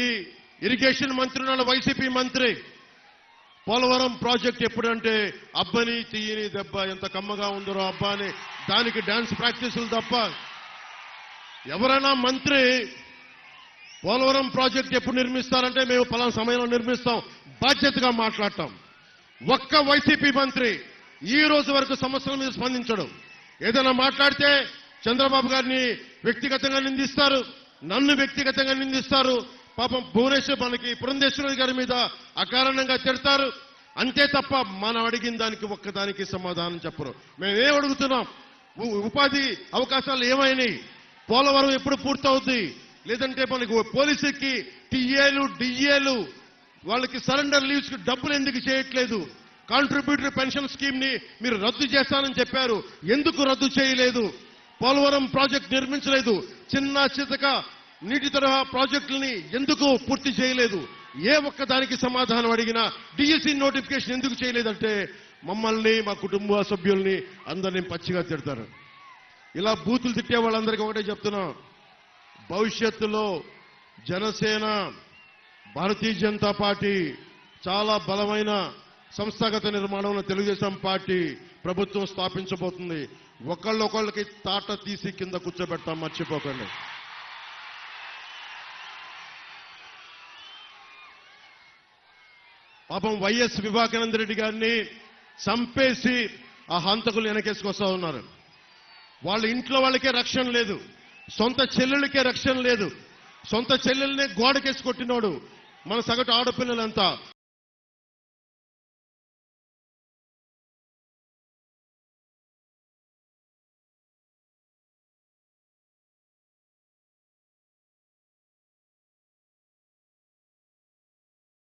ఈ ఇరిగేషన్ మంత్రి ఉన్నాడు వైసీపీ మంత్రి. పోలవరం ప్రాజెక్ట్ ఎప్పుడంటే అబ్బని తీయని దెబ్బ ఎంత కమ్మగా ఉందరో అబ్బా అని దానికి డాన్స్ ప్రాక్టీసులు తప్ప ఎవరైనా మంత్రి పోలవరం ప్రాజెక్ట్ ఎప్పుడు నిర్మిస్తారంటే మేము పలానా సమయంలో నిర్మిస్తాం బాధ్యతగా మాట్లాడటం ఒక్క వైసీపీ మంత్రి ఈ రోజు వరకు సమస్యల మీద స్పందించడం. ఏదైనా మాట్లాడితే చంద్రబాబు గారిని వ్యక్తిగతంగా నిందిస్తారు నన్ను వ్యక్తిగతంగా నిందిస్తారు పాపం భువనేశ్వర్ మనకి పురంధేశ్వరుడు గారి మీద అకారణంగా తిడతారు. అంతే తప్ప మనం అడిగిన దానికి ఒక్కదానికి సమాధానం చెప్పరు. మేమేం అడుగుతున్నాం? ఉపాధి అవకాశాలు ఏమైనాయి? పోలవరం ఎప్పుడు పూర్తవుద్ది? లేదంటే మనకు పోలీసుకి టీఏలు డిఏలు వాళ్ళకి సరెండర్ లీవ్స్కి డబ్బులు ఎందుకు చేయట్లేదు? కాంట్రిబ్యూటరీ పెన్షన్ స్కీమ్ని మీరు రద్దు చేస్తానని చెప్పారు. ఎందుకు రద్దు చేయలేదు? పోలవరం ప్రాజెక్ట్ నిర్మించలేదు. చిన్న చితక నీటి తరహా ప్రాజెక్టులని ఎందుకు పూర్తి చేయలేదు? ఏ ఒక్క దానికి సమాధానం అడిగినా డిఎస్సి నోటిఫికేషన్ ఎందుకు చేయలేదంటే మమ్మల్ని మా కుటుంబ సభ్యుల్ని అందరినీ పచ్చిగా తిడతారు. ఇలా బూతులు తిట్టే వాళ్ళందరికీ ఒకటే చెప్తున్నా. భవిష్యత్తులో జనసేన భారతీయ జనతా పార్టీ చాలా బలమైన సంస్థాగత నిర్మాణంలో తెలుగుదేశం పార్టీ ప్రభుత్వం స్థాపించబోతుంది. ఒకళ్ళొకళ్ళకి తాట తీసి కింద కూర్చోబెడతాం మర్చిపోకండి. పాపం వైఎస్ వివేకానంద రెడ్డి గారిని చంపేసి ఆ హంతకులు వెనకేసుకొస్తా ఉన్నారు. వాళ్ళ ఇంట్లో వాళ్ళకే రక్షణ లేదు. సొంత చెల్లెళ్ళకే రక్షణ లేదు. సొంత చెల్లెల్నే గోడకేసి కొట్టినోడు మన సగటు ఆడపిల్లలంతా.